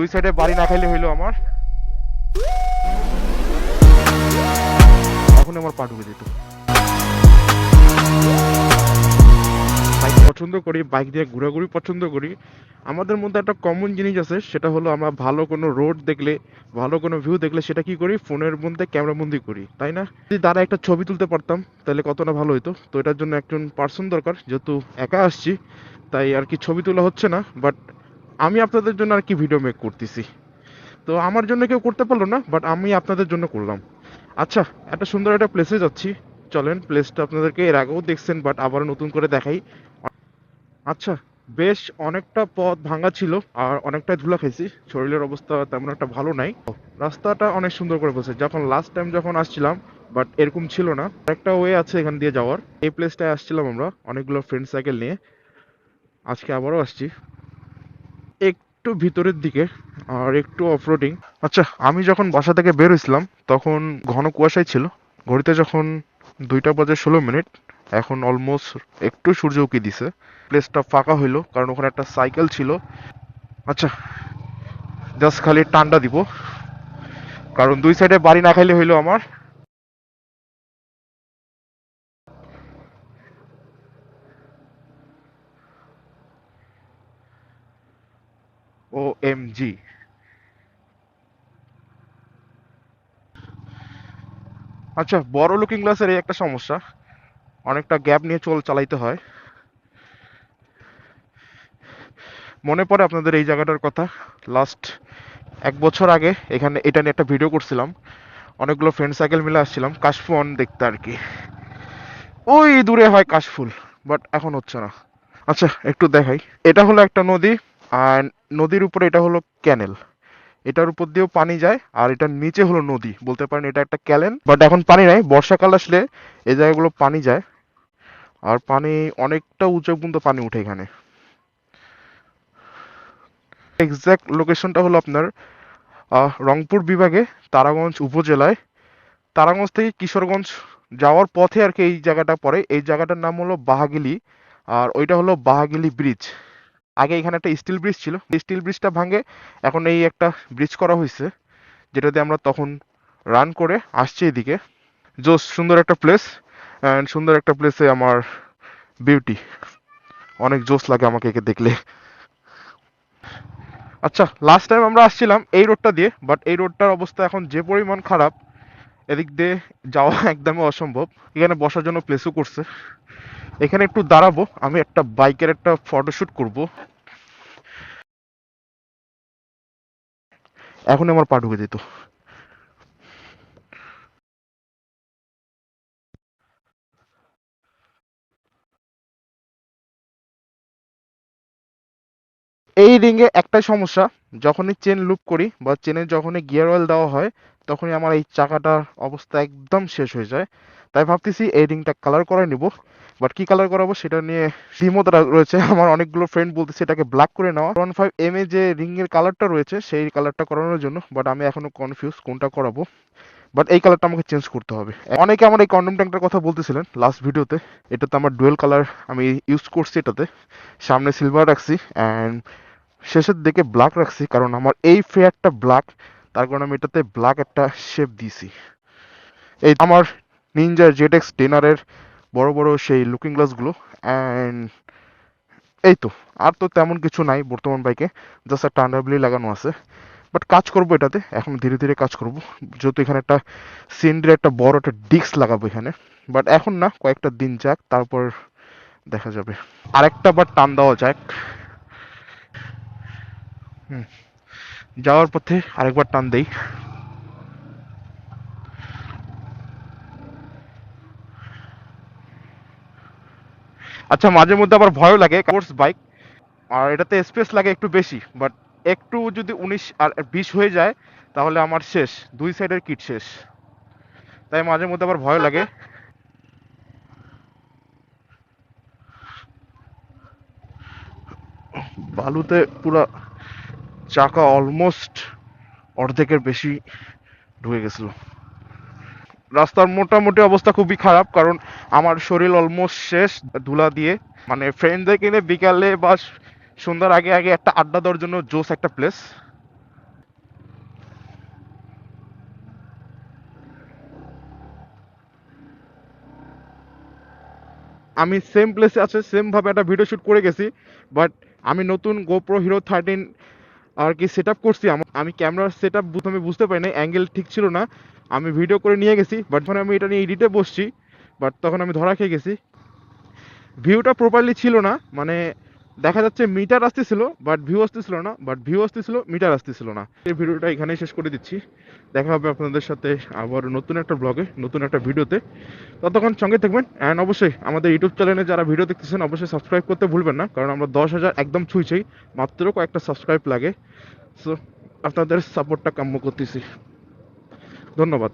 দুই সাইডে বাড়ি না খাইলে হইল আমার। এখন আমার পা ঢুকে যেত। বাইক পছন্দ করি বাইক দিয়ে ঘোরাঘুরি পছন্দ করি। আমাদের মধ্যে একটা কমন জিনিস আছে, সেটা হলো আমরা ভালো কোনো রোড দেখলে, ভালো কোনো ভিউ দেখলে সেটা কি করি? ফোনের মধ্যে ক্যামেরা বন্দি করি, তাই না? যদি দ্বারা একটা ছবি তুলতে পারতাম, তাহলে কতটা ভালো হতো তো এটার জন্য একজন পার্সন দরকার, যেহেতু একা আসছি, তাই আর কি ছবি তোলা হচ্ছে না বাট আমি আপনাদের জন্য আর কি ভিডিও মেক করতেছি। তো আমার জন্য কেউ করতে পারল না বাট আমি আপনাদের জন্য করলাম। আচ্ছা একটা সুন্দর একটা প্লেসে যাচ্ছি। চলেন প্লেসটা আপনাদেরকে এর আগেও দেখছেন বাট আবার নতুন করে দেখাই। আচ্ছা বেশ অনেকটা পথ ভাঙা ছিল, আর অনেকটা ধুলা খাইছি। শরীরের অবস্থা তেমন একটা ভালো নাই। রাস্তাটা অনেক সুন্দর করে বলছে যখন লাস্ট টাইম যখন আসছিলাম বাট এরকম ছিল না। একটা ওয়ে আছে এখান দিয়ে যাওয়ার। এই প্লেসটায় আসছিলাম আমরা, অনেকগুলো ফ্রেন্ড সাইকেল নিয়ে। আজকে আবারও আসছি। একটু ভিতরের দিকে আর একটু অফরোডিং আচ্ছা আমি যখন বাসা থেকে বের হয়েছিলাম, তখন ঘন কুয়াশাই ছিল। ঘড়িতে যখন দুইটা বাজে ষোলো মিনিট, এখন অলমোস্ট একটু সূর্য উকি দিছে। প্লেসটা ফাঁকা হইল, কারণ ওখানে একটা সাইকেল ছিল। আচ্ছা জাস্ট খালি টান্ডা দিব। কারণ দুই সাইডে বাড়ি না খাইলে হইল আমার। ও এম জি আচ্ছা বড় লুকিং গ্লাসের এই একটা সমস্যা। অনেকটা গ্যাপ নিয়ে চল চালাইতে হয়। মনে পড়ে আপনাদের এই জায়গাটার কথা। লাস্ট এক বছর আগে এখানে এটা নিয়ে একটা ভিডিও করছিলাম। অনেকগুলো ফ্রেন্ড সাইকেল মিলে আসছিলাম। কাশফুল দেখতে আর কি। ওই দূরে হয় কাশফুল বাট এখন হচ্ছে না। আচ্ছা একটু দেখাই। এটা হলো একটা নদী। আর নদীর উপরে এটা হলো ক্যানেল এটার উপর দিয়েও পানি যায়, আর এটার নিচে হলো নদী। বলতে পারেন এটা একটা ক্যালেন বাট এখন পানি নাই। বর্ষাকাল আসলে এই জায়গাগুলো পানি যায়, আর পানি অনেকটা উঁচু পর্যন্ত পানি উঠে এখানে। এক্সাক্ট লোকেশনটা হলো আপনার রংপুর বিভাগে, তারাগঞ্জ উপজেলায়। তারাগঞ্জ থেকে কিশোরগঞ্জ যাওয়ার পথে আর কি এই জায়গাটা পড়ে। এই জায়গাটার নাম হলো বাহাগিলি, আর ওইটা হলো বাহাগিলি ব্রিজ আগে এখানে একটা স্টিল ব্রিজ ছিল। স্টিল ব্রিজটা ভাঙে এখন এই একটা ব্রিজ করা হয়েছে, যেটাতে আমরা তখন রান করে আসছি এদিকে। জোস, সুন্দর একটা প্লেস অ্যান্ড সুন্দর একটা প্লেসে আমার বিউটি অনেক জোস লাগে আমাকে একে দেখলে। আচ্ছা লাস্ট টাইম আমরা আসছিলাম এই রোডটা দিয়ে বাট এই রোডটার অবস্থা এখন যে পরিমাণ খারাপ, এদিক দিয়ে যাওয়া একদমই অসম্ভব। এখানে বসার জন্য প্লেসও করছে। এখানে একটু দাঁড়াবো। আমি একটা বাইকের একটা ফটোশুট করব। এখন আমার পা ঢুকে যেত। এই রিংয়ে একটাই সমস্যা, যখনই চেন লুপ করি বা চেনে যখনই গিয়ার অয়েল দেওয়া হয়, তখনই আমার এই চাকাটার অবস্থা একদম শেষ হয়ে যায়। তাই ভাবতেছি এই রিংটা কালার করে নিব। বাট কি কালার করাবো সেটা নিয়ে রা- রয়েছে। আমার অনেকগুলো ফ্রেন্ড বলতেছে এটাকে ব্ল্যাক করে নেওয়া ওয়ান ফাইভ এম এ যে রিং এর কালারটা রয়েছে, সেই কালারটা করানোর জন্য বাট আমি এখনও কনফিউজ কোনটা করাবো। বাট এই কালারটা আমাকে চেঞ্জ করতে হবে। অনেকে আমার এই কন্ডম ট্যাঙ্কটার কথা বলতেছিলেন লাস্ট ভিডিওতে এটাতে আমার ডুয়েল কালার আমি ইউজ করছি এটাতে। সামনে সিলভার রাখছি অ্যান্ড শেষের দিকে ব্ল্যাক রাখছি, কারণ আমার এই ফেয়ারটা ব্ল্যাক তার কারণে আমি এটাতে ব্ল্যাক একটা শেপ দিয়েছি। এই আমার নিনজার জেড এক্স টেনারের বড় বড় সেই লুকিং গ্লাসগুলো অ্যান্ড এই তো আর তো তেমন কিছু নাই বর্তমান বাইকে জাস্ট একটা আন্ডারব্লি লাগানো আছে। বাট কাজ করব এটাতে, এখন ধীরে ধীরে কাজ করব। যেহেতু এখানে একটা সিন্ডের একটা বড় একটা ডিস্ক লাগাবো এখানে। বাট এখন না, কয়েকটা দিন যাক, তারপর দেখা যাবে। আরেকটা বার টান দেওয়া যাক। হুম, যাওয়ার পথে আরেকবার টান দেই। আচ্ছা মাঝে মধ্যে আবার ভয়ও লাগে কোর্স বাইক আর এটাতে স্পেস লাগে একটু বেশি বাট একটু যদি উনিশ আর বিশ হয়ে যায়, তাহলে আমার শেষ, দুই সাইডের কিট শেষ। তাই মাঝে মধ্যে আবার ভয় লাগে। বালুতে পুরা চাকা অলমোস্ট অর্ধেকের বেশি ঢুকে গেছিল। রাস্তার মোটামুটি অবস্থা খুবই খারাপ, কারণ আমার শরীর অলমোস্ট শেষ ধুলা দিয়ে। মানে ফ্রেন্ডদের কিনে বিকালে বা সন্ধ্যার আগে আগে একটা আড্ডা দেওয়ার জন্য জোস একটা প্লেস আমি সেম প্লেসে আছে সেম ভাবে একটা ভিডিও শ্যুট করে গেছি বাট আমি নতুন গোপ্রো হিরো থার্টিন আর কি সেট করছি, আমি ক্যামেরার সেট আপ প্রথমে বুঝতে পারি না অ্যাঙ্গেল ঠিক ছিল না। আমি ভিডিও করে নিয়ে গেছি বাট যখন আমি এটা নিয়ে এডিটে বসছি বাট তখন আমি ধরা খেয়ে গেছি। ভিউটা প্রপারলি ছিল না মানে দেখা যাচ্ছে মিটার আসতেছিল বাট ভিউ আসতেছিল না বাট ভিউ আসতেছিল, মিটার আসতেছিল না। এই ভিডিওটা এখানেই শেষ করে দিচ্ছি। দেখা হবে আপনাদের সাথে আবার নতুন একটা ব্লগে নতুন একটা ভিডিওতে। ততক্ষণ সঙ্গে থাকবেন অ্যান্ড অবশ্যই আমাদের ইউটিউব চ্যানেলে যারা ভিডিও দেখতেছেন, অবশ্যই সাবস্ক্রাইব করতে ভুলবেন না, কারণ আমরা দশ হাজার একদম ছুঁইছেই, মাত্র কয়েকটা সাবস্ক্রাইব লাগে। সো আপনাদের সাপোর্টটা কাম্য করতেছি। ধন্যবাদ।